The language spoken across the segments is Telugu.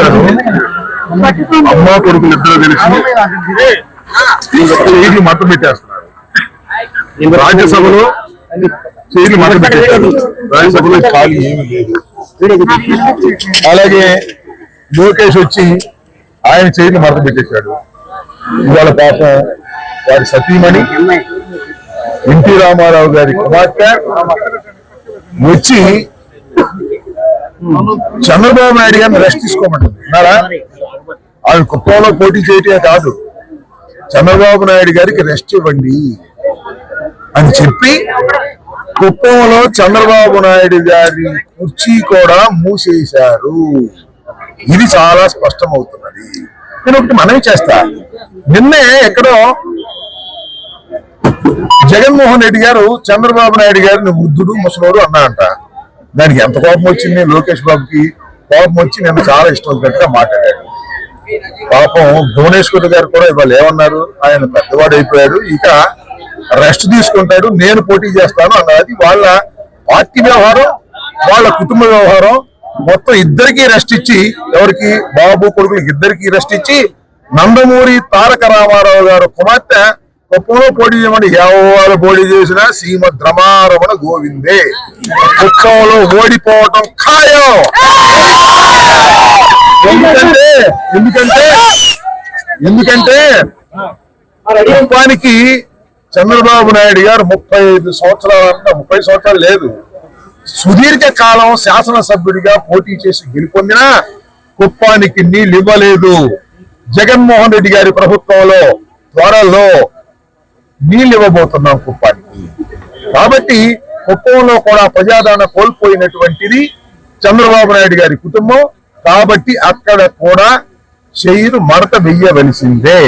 చెప్పారు అమ్మ కొడుకులు ఇద్దరు తెలిసి చేయిలు మతం పెట్టేస్తున్నారు. రాజ్యసభలో చేయిలు మతం పెట్టేశారు. రాజ్యసభలో ఖాళీ ఏమీ లేదు. అలాగే లోకేష్ వచ్చి ఆయన చేయిలు మతం పెట్టేశాడు. ఇవాళ పాపం వారి సతీమణి ఎన్టీ రామారావు గారి కుమార్తె వచ్చి చంద్రబాబు నాయుడు గారిని రెస్ట్ తీసుకోమంటుంది ఆవిడ కుప్పంలో పోటీ చేయటమే కాదు. చంద్రబాబు నాయుడు గారికి రెస్ట్ ఇవ్వండి అని చెప్పి కుప్పంలో చంద్రబాబు నాయుడు గారి కుర్చీ కూడా మూసేశారు. ఇది చాలా స్పష్టమవుతున్నది. నేను ఒకటి మనవి చేస్తా. నిన్నే ఎక్కడో జగన్మోహన్ రెడ్డి గారు చంద్రబాబు నాయుడు గారిని వృద్ధుడు ముసలోడు అన్నా అంట దానికి ఎంత కోపం వచ్చింది? లోకేష్ బాబుకి కోపం వచ్చి నేను చాలా ఇష్టం వచ్చినట్టుగా మాట్లాడాడు. పాపం భువనేశ్వర్ గారు కూడా ఇవాళ ఏమన్నారు? ఆయన పెద్దవాడు అయిపోయాడు. ఇక రెస్ట్ తీసుకుంటాడు. నేను పోటీ చేస్తాను అన్నది వాళ్ళ పార్టీ వ్యవహారం వాళ్ళ కుటుంబ వ్యవహారం. మొత్తం ఇద్దరికి రెస్ట్ ఇచ్చి ఎవరికి? బాబు కొడుకులకి ఇద్దరికి రెస్ట్ ఇచ్చి నందమూరి తారక రామారావు గారు కుమార్తె కుప్పంలో పోటీ చేయమని ఎవరు పోటీ చేసినా సీమ ద్రమారమణ గోవిందే. కుప్పంలో ఓడిపోవటం ఖాయం. ఎందుకంటే ఎందుకంటే ఎందుకంటే రూపానికి చంద్రబాబు నాయుడు గారు ముప్పై ఐదు సంవత్సరాల ముప్పై సంవత్సరాలు లేదు. సుదీర్ఘ కాలం శాసనసభ్యుడిగా పోటీ చేసి గెలుపొందినా కుప్పానికి నీళ్ళు ఇవ్వలేదు. జగన్మోహన్ రెడ్డి గారి ప్రభుత్వంలో త్వరలో నీళ్ళు ఇవ్వబోతున్నాం కుప్పానికి. కాబట్టి కుప్పంలో కూడా ప్రజాదరణ కోల్పోయినటువంటిది చంద్రబాబు నాయుడు గారి కుటుంబం. కాబట్టి అక్కడ కూడా చేయిరు మడత వెయ్యవలసిందే.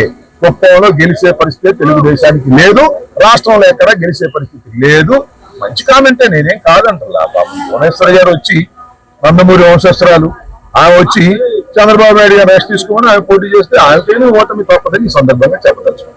కుప్పంలో గెలిచే పరిస్థితి తెలుగుదేశానికి లేదు. రాష్ట్రంలో ఎక్కడ గెలిచే పరిస్థితి లేదు. మంచి కామెంటే నేనేం కాదంటారా బాబు భువనేశ్వర గారు వచ్చి నందమూరి వంశస్త్రాలు ఆమె వచ్చి చంద్రబాబు నాయుడు గారు రెస్ట్ తీసుకోమని ఆమె పోటీ చేస్తే ఆమెకైనా ఓటమి తప్పదని ఈ సందర్భంగా చెప్పదలుచుకున్నాను.